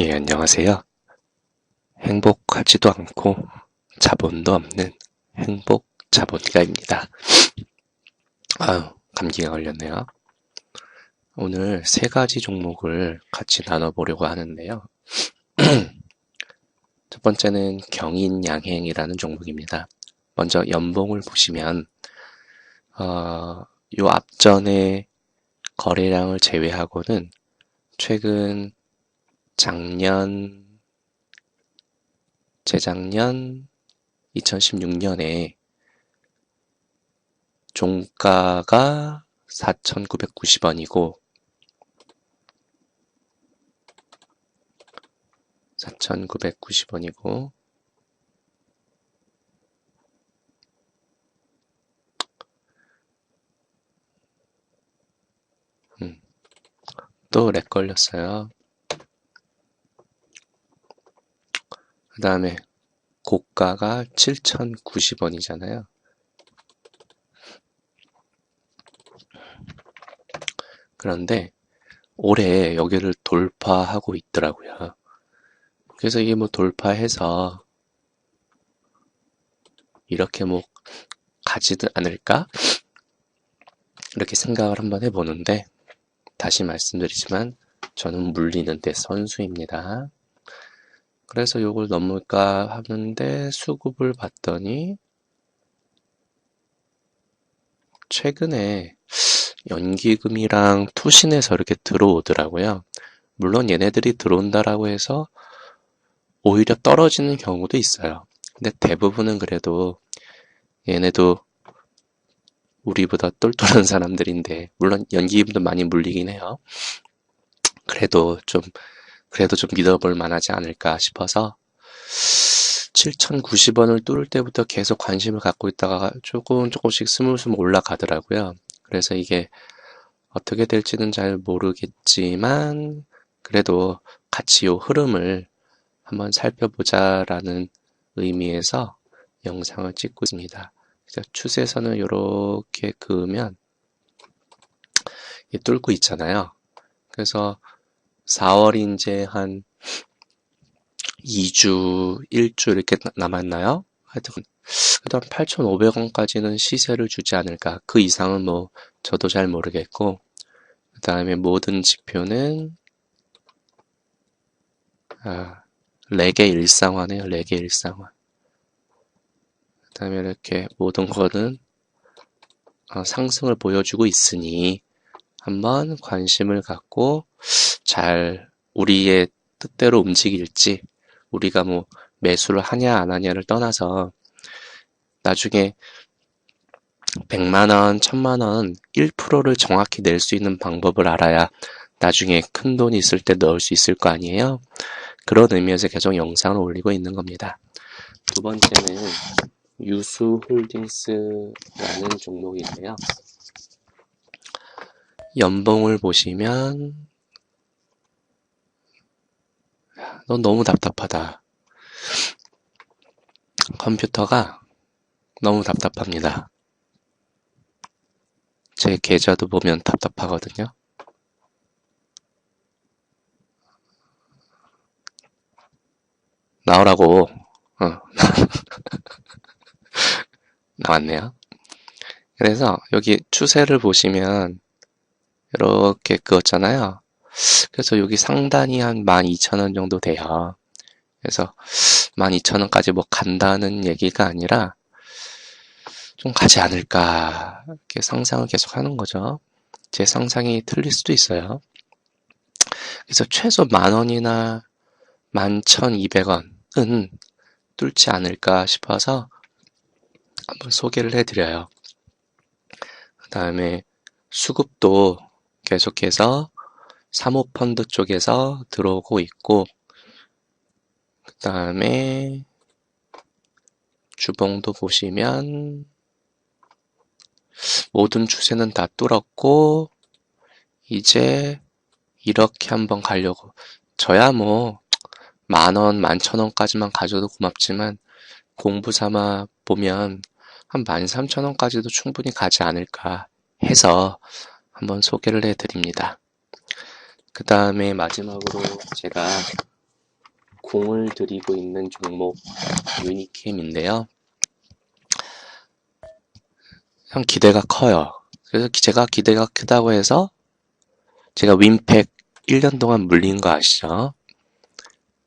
예, 안녕하세요. 행복하지도 않고 자본도 없는 행복 자본가입니다. 아유, 감기가 걸렸네요. 오늘 세 가지 종목을 같이 나눠보려고 하는데요. 첫 번째는 경인양행이라는 종목입니다. 먼저 연봉을 보시면 어, 요 앞전에 거래량을 제외하고는 최근 작년, 재작년 2016년에 종가가 4,990원이고 4,990원이고 음, 또렉 걸렸어요. 그 다음에 고가가 7,090원이잖아요. 그런데 올해 여기를 돌파하고 있더라고요. 그래서 이게 뭐 돌파해서 이렇게 뭐 가지도 않을까? 이렇게 생각을 한번 해보는데 다시 말씀드리지만 저는 물리는 데 선수입니다. 그래서 요걸 넘을까 하는데 수급을 봤더니 최근에 연기금이랑 투신에서 이렇게 들어오더라고요. 물론 얘네들이 들어온다라고 해서 오히려 떨어지는 경우도 있어요. 근데 대부분은 그래도 얘네도 우리보다 똘똘한 사람들인데 물론 연기금도 많이 물리긴 해요. 그래도 좀 그래도 좀 믿어볼 만하지 않을까 싶어서 7,090원을 뚫을 때부터 계속 관심을 갖고 있다가 조금 조금씩 스물스물 올라가더라고요. 그래서 이게 어떻게 될지는 잘 모르겠지만 그래도 같이 요 흐름을 한번 살펴보자라는 의미에서 영상을 찍고 있습니다. 추세선을 이렇게 그으면 뚫고 있잖아요. 그래서 4월이 이제 한 2주, 1주 이렇게 남았나요? 하여튼, 그다음 8,500원까지는 시세를 주지 않을까. 그 이상은 뭐, 저도 잘 모르겠고, 그 다음에 모든 지표는, 아, 레게 일상화네요. 레게 일상화. 그 다음에 이렇게 모든 거는 어, 상승을 보여주고 있으니, 한번 관심을 갖고 잘 우리의 뜻대로 움직일지 우리가 뭐 매수를 하냐 안 하냐를 떠나서 나중에 100만원, 1000만원, 1%를 정확히 낼 수 있는 방법을 알아야 나중에 큰 돈이 있을 때 넣을 수 있을 거 아니에요? 그런 의미에서 계속 영상을 올리고 있는 겁니다. 두 번째는 유수홀딩스라는 종목인데요. 연봉을 보시면 넌 너무 답답하다. 컴퓨터가 너무 답답합니다. 제 계좌도 보면 답답하거든요. 나오라고. 어. 나왔네요. 그래서 여기 추세를 보시면 이렇게 그었잖아요. 그래서 여기 상단이 한 12,000원 정도 돼요. 그래서 12,000원까지 뭐 간다는 얘기가 아니라 좀 가지 않을까 이렇게 상상을 계속 하는 거죠. 제 상상이 틀릴 수도 있어요. 그래서 최소 만 원이나 11,200원은 뚫지 않을까 싶어서 한번 소개를 해드려요. 그 다음에 수급도 계속해서 사모펀드 쪽에서 들어오고 있고 그 다음에 주봉도 보시면 모든 추세는 다 뚫었고 이제 이렇게 한번 가려고. 저야 뭐 만원, 만천원까지만 가져도 고맙지만 공부 삼아 보면 한 만삼천원까지도 충분히 가지 않을까 해서 한번 소개를 해드립니다. 그 다음에 마지막으로 제가 공을 들이고 있는 종목 유니캠인데요. 형 기대가 커요. 그래서 제가 기대가 크다고 해서 제가 윈팩 1년 동안 물린 거 아시죠?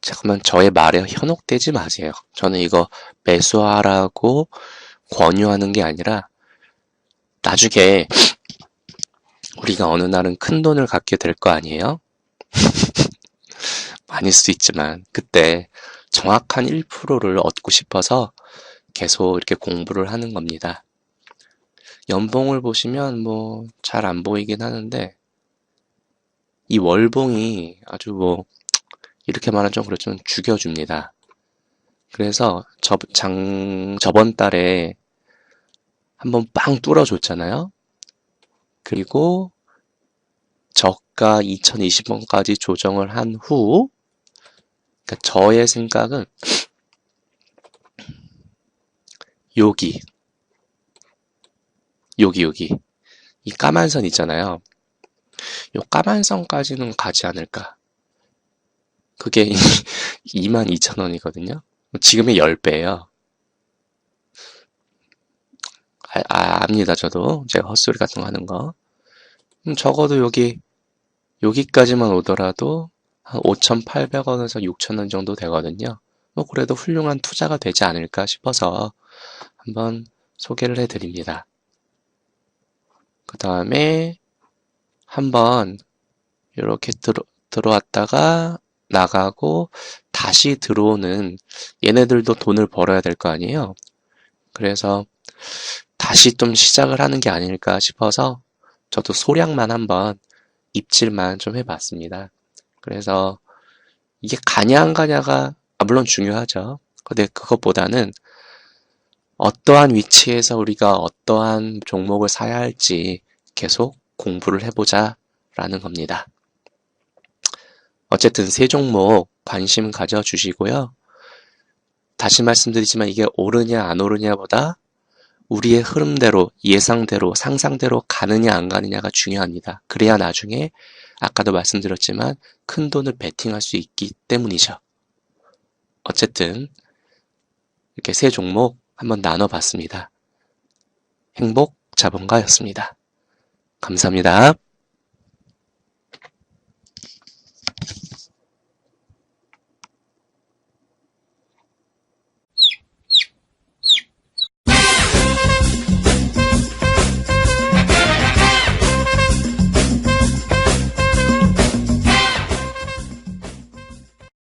잠깐만 저의 말에 현혹되지 마세요. 저는 이거 매수하라고 권유하는 게 아니라 나중에 우리가 어느 날은 큰 돈을 갖게 될 거 아니에요? 아닐 수 있지만 그때 정확한 1%를 얻고 싶어서 계속 이렇게 공부를 하는 겁니다. 연봉을 보시면 뭐 잘 안 보이긴 하는데 이 월봉이 아주 뭐 이렇게 말하면 좀 그렇지만 죽여줍니다. 그래서 저, 장, 저번 달에 한번 빵 뚫어줬잖아요. 그리고 저가 2020원까지 조정을 한 후, 그러니까 저의 생각은 여기, 여기, 여기. 이 까만 선 있잖아요. 요 까만 선까지는 가지 않을까. 그게 22,000원이거든요. 지금의 10배예요. 아, 아, 압니다, 저도. 제가 헛소리 같은 거 하는 거. 음, 적어도 여기, 여기까지만 오더라도 한 5,800원에서 6,000원 정도 되거든요. 뭐, 그래도 훌륭한 투자가 되지 않을까 싶어서 한번 소개를 해드립니다. 그 다음에 한번 이렇게 들어, 들어왔다가 나가고 다시 들어오는 얘네들도 돈을 벌어야 될 거 아니에요. 그래서 다시 좀 시작을 하는 게 아닐까 싶어서 저도 소량만 한번 입질만 좀 해봤습니다. 그래서 이게 가냐 안 가냐가 아, 물론 중요하죠. 근데 그것보다는 어떠한 위치에서 우리가 어떠한 종목을 사야 할지 계속 공부를 해보자 라는 겁니다. 어쨌든 세 종목 관심 가져주시고요. 다시 말씀드리지만 이게 오르냐 안 오르냐보다 우리의 흐름대로 예상대로 상상대로 가느냐 안 가느냐가 중요합니다. 그래야 나중에 아까도 말씀드렸지만 큰 돈을 베팅할 수 있기 때문이죠. 어쨌든 이렇게 세 종목 한번 나눠봤습니다. 행복 자본가였습니다. 감사합니다.